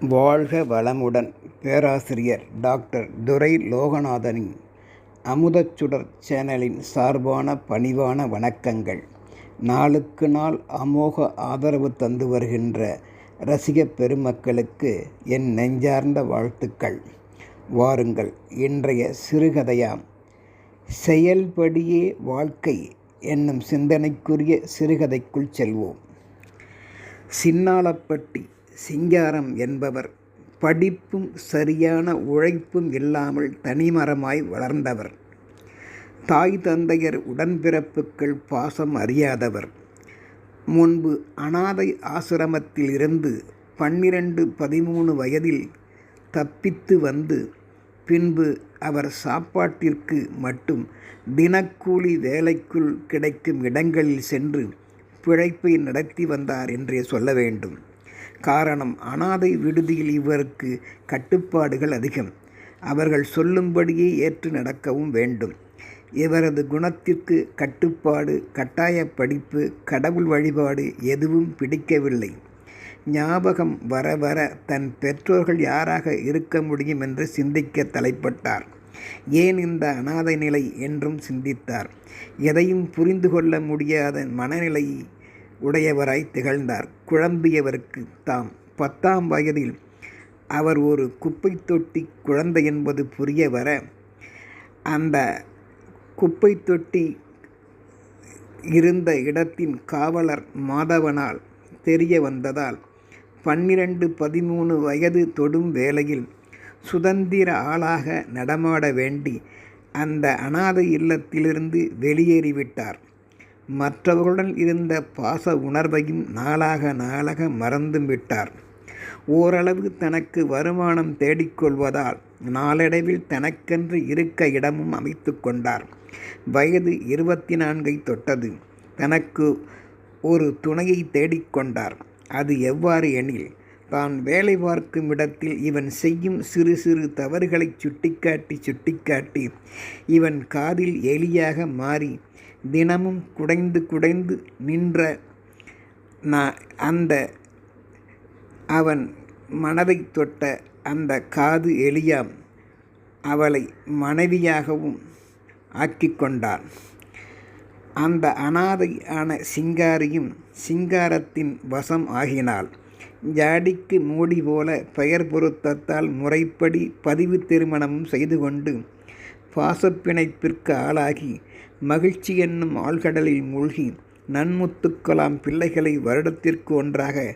வாழ்க வளமுடன். பேராசிரியர் டாக்டர் துரை லோகநாதனின் அமுதச்சுடர் சேனலின் சார்பான பணிவான வணக்கங்கள். நாளுக்கு நாள் அமோக ஆதரவு தந்து வருகின்ற ரசிகப் பெருமக்களுக்கு என் நெஞ்சார்ந்த வாழ்த்துக்கள். வாருங்கள் இன்றைய சிறுகதையாம். செயல்படியே வாழ்க்கை என்னும் சிந்தனைக்குரிய சிறுகதைக்குள் செல்வோம். சின்னாளப்பட்டி சிங்காரம் என்பவர் படிப்பும் சரியான உழைப்பும் இல்லாமல் தனிமரமாய் வளர்ந்தவர். தாய் தந்தையர் உடன்பிறப்புக்கள் பாசம் அறியாதவர். முன்பு அனாதை ஆசிரமத்தில் இருந்து பன்னிரண்டு பதிமூணு வயதில் தப்பித்து வந்து பின்பு அவர் சாப்பாட்டிற்கு மட்டும் தினக்கூலி வேலைக்குள் கிடைக்கும் இடங்களில் சென்று பிழைப்பை நடத்தி வந்தார் என்றே சொல்ல வேண்டும். காரணம் அனாதை விடுதியில் இவருக்கு கட்டுப்பாடுகள் அதிகம். அவர்கள் சொல்லும்படியே ஏற்று நடக்கவும் வேண்டும். இவரது குணத்திற்கு கட்டுப்பாடு கட்டாய படிப்பு கடவுள் வழிபாடு எதுவும் பிடிக்கவில்லை. ஞாபகம் வர வர தன் பெற்றோர்கள் யாராக இருக்க முடியும் என்று சிந்திக்க தலைப்பட்டார். ஏன் இந்த அனாதை நிலை என்றும் சிந்தித்தார். எதையும் புரிந்து கொள்ள முடியாத மனநிலை உடையவராய் திகழ்ந்தார். குழம்பியவருக்கு தாம் பத்தாம் வயதில் அவர் ஒரு குப்பை தொட்டி குழந்தை என்பது புரிய வர அந்த குப்பை தொட்டி இருந்த இடத்தின் காவலர் மாதவனால் தெரிய வந்ததால் பன்னிரண்டு பதிமூணு வயது தொடும் வேளையில் சுதந்திர ஆளாக நடமாட வேண்டி அந்த அனாதை இல்லத்திலிருந்து வெளியேறிவிட்டார். மற்றவர்களுடன் இருந்த பாச உணர்வையும் நாளாக நாளாக மறந்தும் விட்டார். ஓரளவு தனக்கு வருமானம் தேடிக்கொள்வதால் நாளடைவில் தனக்கென்று இருக்க இடமும் அமைத்து கொண்டார். வயது இருபத்தி நான்கை தொட்டது. தனக்கு ஒரு துணையை தேடிக்கொண்டார் அது எவ்வாறு எனில் தான் வேலை பார்க்கும் இடத்தில் இவன் செய்யும் சிறு சிறு தவறுகளை சுட்டிக்காட்டி சுட்டிக்காட்டி இவன் காதில் எலியாக மாறி தினமும் குடைந்து குடைந்து நின்ற நான் அந்த அவன் மனதை தொட்ட அந்த காது எலியாம் அவளை மனைவியாகவும் ஆக்கி கொண்டான். அந்த அனாதையான சிங்காரியும் சிங்காரத்தின் வசம் ஆகினாள். ஜாடிக்கு மூடி போல பெயர் பொருத்தத்தால் முறைப்படி பதிவு திருமணமும் செய்து கொண்டு பாசப்பிணைப்பிற்கு ஆளாகி மகிழ்ச்சி என்னும் ஆழ்கடலில் மூழ்கி நன்முத்துக்களாம் பிள்ளைகளை வருடத்திற்கு ஒன்றாக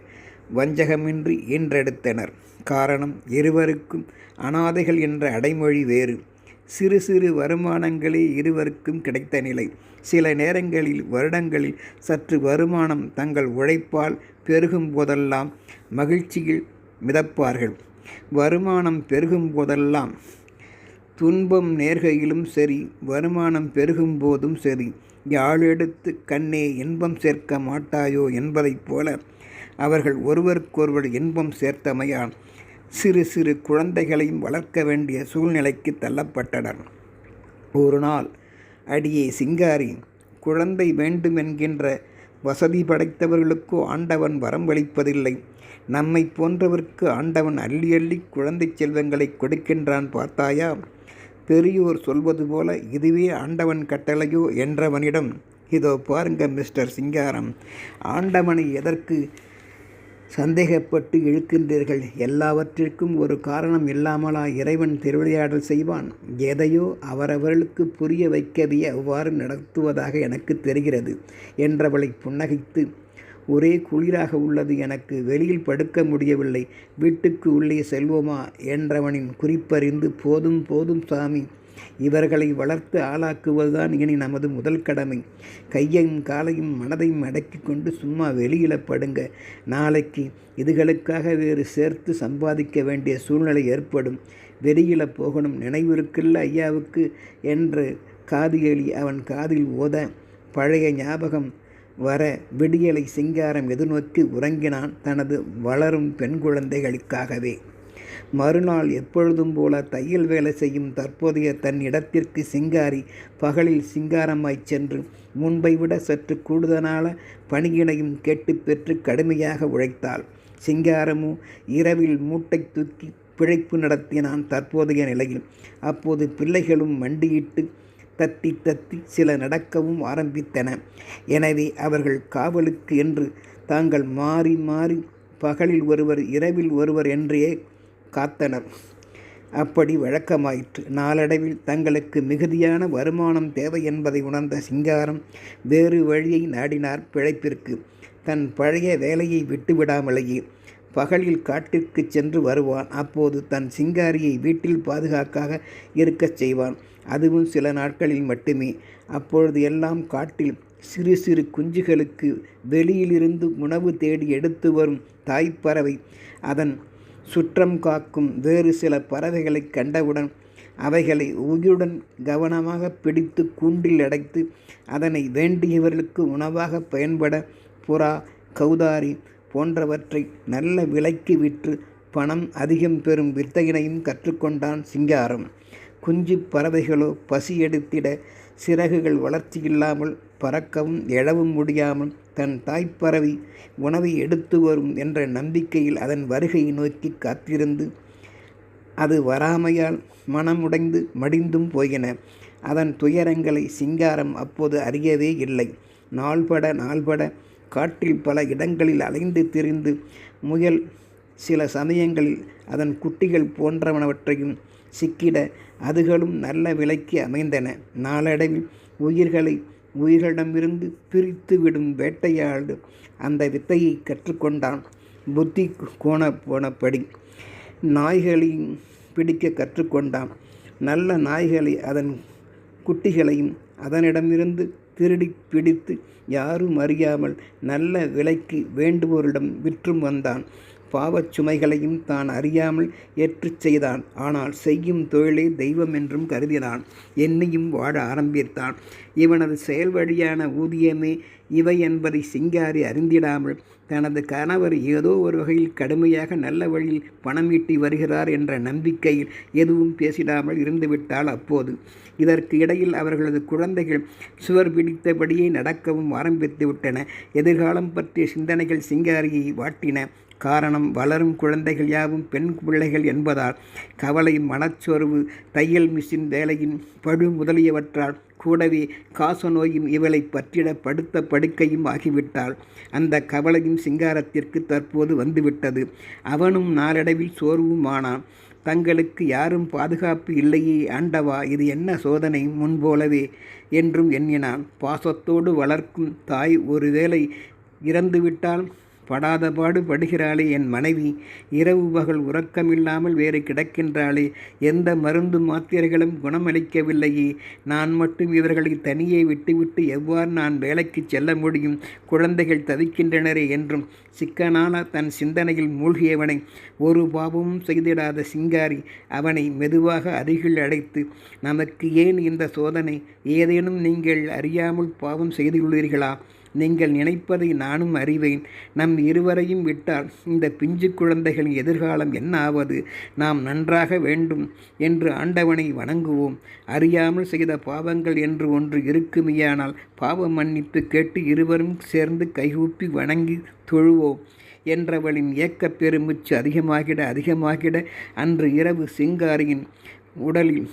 வஞ்சகமின்றி ஈன்றெடுத்தனர். காரணம் இருவருக்கும் அனாதைகள் என்ற அடைமொழி வேறு. சிறு சிறு வருமானங்களே இருவருக்கும் கிடைத்த நிலை. சில நேரங்களில் வருடங்களில் சற்று வருமானம் தங்கள் உழைப்பால் பெருகும் போதெல்லாம் மகிழ்ச்சியில் மிதப்பார்கள். வருமானம் பெருகும் போதெல்லாம் துன்பம் நேர்கையிலும் சரி வருமானம் பெருகும் போதும் சரி யாழெடுத்து கண்ணே இன்பம் சேர்க்க மாட்டாயோ என்பதைப் போல அவர்கள் ஒருவருக்கொருவர் இன்பம் சேர்த்தமையால் சிறு சிறு குழந்தைகளையும் வளர்க்க வேண்டிய சூழ்நிலைக்கு தள்ளப்பட்டனர். ஒரு நாள் அடியே சிங்காரி குழந்தை வேண்டுமென்கின்ற வசதி படைத்தவர்களுக்கோ ஆண்டவன் வரம்பளிப்பதில்லை நம்மை போன்றவர்க்கு ஆண்டவன் அள்ளி அள்ளி குழந்தை செல்வங்களை கொடுக்கின்றான் பார்த்தாயா? பெரியோர் சொல்வது போல இதுவே ஆண்டவன் கட்டளையோ? என்றவனிடம் இதோ பாருங்க மிஸ்டர் சிங்காரம் ஆண்டவனை எதற்கு சந்தேகப்பட்டு இழுக்கின்றீர்கள்? எல்லாவற்றிற்கும் ஒரு காரணம் இல்லாமலா இறைவன் திருவிளையாடல் செய்வான்? எதையோ அவரவர்களுக்கு புரிய வைக்கவே அவ்வாறு நடத்துவதாக எனக்கு தெரிகிறது என்றவளை புன்னகைத்து ஒரே குளிராக உள்ளது. எனக்கு வெளியில் படுக்க முடியவில்லை. வீட்டுக்கு உள்ளே செல்வோமா? என்றவனின் குறிப்பறிந்து போதும் போதும் சாமி. இவர்களை வளர்த்து ஆளாக்குவதுதான் இனி நமது முதல் கடமை. கையையும் காலையும் மனதையும் அடக்கி கொண்டு சும்மா வெளியில் படுங்க. நாளைக்கு இதுகளுக்காக வேறு சேர்த்து சம்பாதிக்க வேண்டிய சூழ்நிலை ஏற்படும். வெளியில் போகணும். நினைவிருக்குல்ல ஐயாவுக்கு? என்று காது அவன் காதில் ஓத பழைய ஞாபகம் வர விடியலை சிங்காரம் எதிர்நோக்கி உறங்கினான் தனது வளரும் பெண் குழந்தைகளுக்காகவே. மறுநாள் எப்பொழுதும் போல தையல் வேலை செய்யும் தற்போதைய தன் இடத்திற்கு சிங்காரி பகலில் சிங்காரமாய்ச் சென்று முன்பை விட சற்று கூடுதலான பணியினையும் கேட்டு பெற்று கடுமையாக உழைத்தாள். சிங்காரமோ இரவில் மூட்டை தூக்கி பிழைப்பு நடத்தினான் தற்போதைய நிலையில். அப்போது பிள்ளைகளும் மண்டியிட்டு தத்தி தத்தி சில நடக்கவும் ஆரம்பித்தன. எனவே அவர்கள் காவலுக்கு என்று தாங்கள் மாறி மாறி பகலில் ஒருவர் இரவில் ஒருவர் என்றே காத்தனர். அப்படி வழக்கமாயிற்று. நாளடைவில் தங்களுக்கு மிகுதியான வருமானம் தேவை என்பதை உணர்ந்த சிங்காரம் வேறு வழியை நாடினார் பிழைப்பிற்கு. தன் பழைய வேலையை விட்டுவிடாமலேயே பகலில் காட்டிற்கு சென்று வருவான். அப்போது தன் சிங்காரியை வீட்டில் பாதுகாக்காக இருக்கச் செய்வான். அதுவும் சில நாட்களில் மட்டுமே. அப்பொழுது எல்லாம் காட்டில் சிறு சிறு குஞ்சுகளுக்கு வெளியிலிருந்து உணவு தேடி எடுத்து வரும் தாய்ப்பறவை. அதன் சுற்றம் காக்கும் வேறு சில பறவைகளை கண்டவுடன் அவைகளை உயிருடன் கவனமாக பிடித்து கூண்டில் அடைத்து அதனை வேண்டியவர்களுக்கு உணவாக பயன்பட புறா கௌதாரி போன்றவற்றை நல்ல விலைக்கு விற்று பணம் அதிகம் பெறும் வித்தையினையும் கற்றுக்கொண்டான் சிங்காரம். குஞ்சு பறவைகளோ பசி எடுத்திட சிறகுகள் வளர்ச்சியில்லாமல் பறக்கவும் எழவும் முடியாமல் தன் தாய்ப்பறவை உணவை எடுத்து வரும் என்ற நம்பிக்கையில் அதன் வருகையை நோக்கி காத்திருந்து அது வராமையால் மனமுடைந்து மடிந்தும் போயின. அதன் துயரங்களை சிங்காரம் அப்போது அறியவே இல்லை. நாள்பட நாள்பட காட்டில் பல இடங்களில் அலைந்து திரிந்து முயல் சில சமயங்களில் அதன் குட்டிகள் போன்றவனவற்றையும் சிக்கிட அதுகளும் நல்ல விலைக்கு அமைந்தன. நாளடைவில் உயிர்களை உயிர்களிடமிருந்து பிரித்து விடும் வேட்டையாடு அந்த வித்தையை கற்றுக்கொண்டான். புத்தி கோண போனபடி நாய்களையும் பிடிக்க கற்றுக்கொண்டான். நல்ல நாய்களை அதன் குட்டிகளையும் அதனிடமிருந்து திருடி பிடித்து யாரும் அறியாமல் நல்ல விலைக்கு வேண்டுவோரிடம் விற்றும் வந்தான். பாவச் சுமைகளையும் தான் அறியாமல் ஏற்றுச் செய்தான். ஆனால் செய்யும் தொழிலே தெய்வம் என்றும் கருதினான். என்னையும் வாழ ஆரம்பித்தான். இவனது செயல் வழியான ஊதியமே இவை என்பதை சிங்காரி அறிந்திடாமல் தனது கணவர் ஏதோ ஒரு வகையில் கடுமையாக நல்ல வழியில் பணம் ஈட்டி வருகிறார் என்ற நம்பிக்கையில் எதுவும் பேசிடாமல் இருந்துவிட்டால் அப்போது. இதற்கு இடையில் அவர்களது குழந்தைகள் சுவர் பிடித்தபடியே நடக்கவும் ஆரம்பித்து விட்டன. எதிர்காலம் பற்றிய சிந்தனைகள் சிங்காரியை வாட்டின. காரணம் வளரும் குழந்தைகள் யாவும் பெண் பிள்ளைகள் என்பதால் கவலை மனச்சோர்வு தையல் மிஷின் வேலையின் படு முதலியவற்றால் கூடவே காசநோயும் இவளை பற்றிட படுத்த படுக்கையும் ஆகிவிட்டாள். அந்த கவலையும் சிங்காரத்திற்கு தற்போது வந்துவிட்டது. அவனும் நாளடைவில் சோர்வுமானான். தங்களுக்கு யாரும் பாதுகாப்பு இல்லையே ஆண்டவா இது என்ன சோதனை? முன்போலவே என்றும் எண்ணினான். பாசத்தோடு வளர்க்கும் தாய் ஒருவேளை இறந்துவிட்டால் படாதபாடு படுகிறாளே என் மனைவி. இரவு பகல் உறக்கமில்லாமல் வேறு கிடக்கின்றாளே. எந்த மருந்து மாத்திரைகளும் குணமளிக்கவில்லையே. நான் மட்டும் இவர்களை தனியே விட்டுவிட்டு எவ்வாறு நான் வேலைக்கு செல்ல முடியும்? குழந்தைகள் தவிக்கின்றனரே என்றும் சிக்கனான தன் சிந்தனையில் மூழ்கியவனை ஒரு பாவமும் செய்திடாத சிங்காரி அவனை மெதுவாக அருகில் அடைத்து நமக்கு ஏன் இந்த சோதனை? ஏதேனும் நீங்கள் அறியாமல் பாவம் செய்துள்ளீர்களா நீங்கள் நினைப்பதை நானும் அறிவேன். நம் இருவரையும் விட்டால் இந்த பிஞ்சு குழந்தைகளின் எதிர்காலம் என்ன ஆவது நாம் நன்றாக வேண்டும் என்று ஆண்டவனை வணங்குவோம். அறியாமல் செய்த பாவங்கள் என்று ஒன்று இருக்குமையானால் பாவ மன்னிப்பு கேட்டு இருவரும் சேர்ந்து கைகூப்பி வணங்கி தொழுவோம் என்றவளின் ஏக்கப் பெருமிச்சு அதிகமாகிட அதிகமாகிட அன்று இரவு சிங்காரியின் உடலில்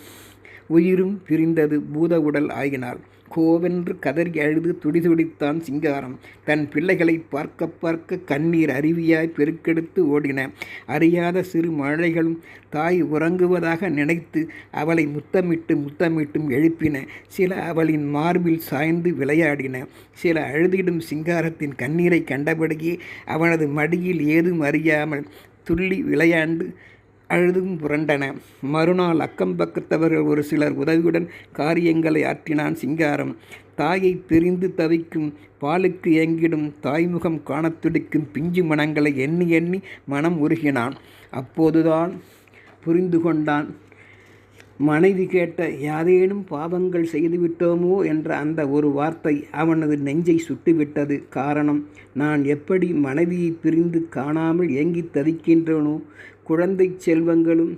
உயிரும் பிரிந்தது பூத உடல் ஆகினாள் கோவென்று கதறி அழுது துடிதுடித்தான் சிங்காரம். தன் பிள்ளைகளை பார்க்க பார்க்க கண்ணீர் அருவியாய் பெருக்கெடுத்து ஓடின. அறியாத சிறு மழைகளும் தாய் உறங்குவதாக நினைத்து அவளை முத்தமிட்டு முத்தமிட்டும் எழுப்பின. சில அவளின் மார்பில் சாய்ந்து விளையாடின. சில அழுதிடும் சிங்காரத்தின் கண்ணீரை கண்டபடியே அவனது மடியில் ஏதும் அறியாமல் துள்ளி விளையாண்டு அழுதும் புரண்டன. மறுநாள் அக்கம் பக்கத்தவர்கள் ஒரு சிலர் உதவியுடன் காரியங்களை ஆற்றினான் சிங்காரம். தாயை பிரிந்து தவிக்கும் பாலுக்கு ஏங்கிடும் தாய்முகம் காணத் துடிக்கும் பிஞ்சு மனங்களை எண்ணி எண்ணி மனம் உருகினான். அப்போதுதான் புரிந்து கொண்டான். மனைவி கேட்ட யாதேனும் பாவங்கள் செய்துவிட்டோமோ என்ற அந்த ஒரு வார்த்தை அவனது நெஞ்சை சுட்டுவிட்டது. காரணம் நான் எப்படி மனைவியை பிரிந்து காணாமல் ஏங்கி தவிக்கின்றனோ குழந்தை செல்வங்களும்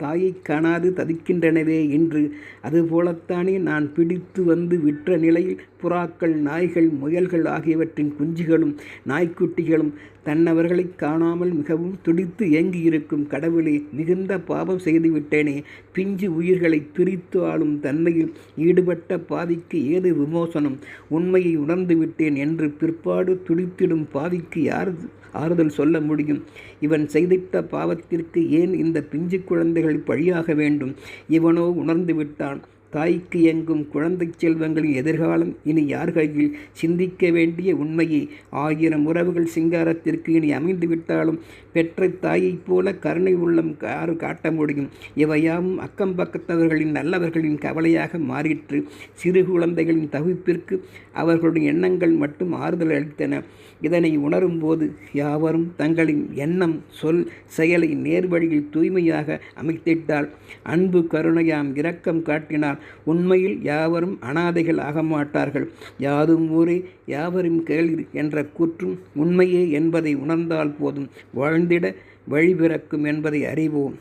தாயை காணாது தவிக்கின்றனவே என்று அதுபோலத்தானே நான் பிடித்து வந்து விற்ற நிலையில் புறாக்கள் நாய்கள் முயல்கள் ஆகியவற்றின் குஞ்சுகளும் நாய்க்குட்டிகளும் தன்னவர்களை காணாமல் மிகவும் துடித்து ஏங்கியிருக்கும் கடவுளே மிகுந்த பாவம் செய்துவிட்டேனே. பிஞ்சு உயிர்களை பிரித்து ஆளும் தன்மையில் ஈடுபட்ட பாவிக்கு ஏது விமோசனம்? உண்மையை உணர்ந்து விட்டேன் என்று பிற்பாடு துடித்திடும் பாவிக்கு யார் ஆறுதல் சொல்ல முடியும்? இவன் செய்தித்த பாவத்திற்கு ஏன் இந்த பிஞ்சு குழந்தைகள் பழியாக வேண்டும்? இவனோ உணர்ந்து விட்டான் தாய்க்கு எங்கும் குழந்தை செல்வங்களின் எதிர்காலம் இனி யார் கையில் சிந்திக்க வேண்டிய உண்மையை? ஆயிரம் உறவுகள் சிங்காரத்திற்கு இனி அமைந்து விட்டாலும் பெற்ற தாயைப் போல கருணை உள்ளம் யாரு காட்ட முடியும்? இவையாவும் அக்கம் பக்கத்தவர்களின் நல்லவர்களின் கவலையாக மாறிற்று. சிறு குழந்தைகளின் தவிப்பிற்கு அவர்களுடைய எண்ணங்கள் மட்டும் ஆறுதல் அளித்தன. இதனை உணரும்போது யாவரும் தங்களின் எண்ணம் சொல் செயலை நேர்வழியில் தூய்மையாக அமைத்திட்டால் அன்பு கருணையாம் இரக்கம் காட்டினால் உண்மையில் யாவரும் அனாதைகள் ஆக மாட்டார்கள். யாதும் ஊரே யாவரும் கேள்வி என்ற கூற்றும் உண்மையே என்பதை உணர்ந்தால் போதும். வாழ்ந்திட வழி பிறக்கும் என்பதை அறிவோம்.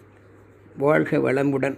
வாழ்க வளமுடன்.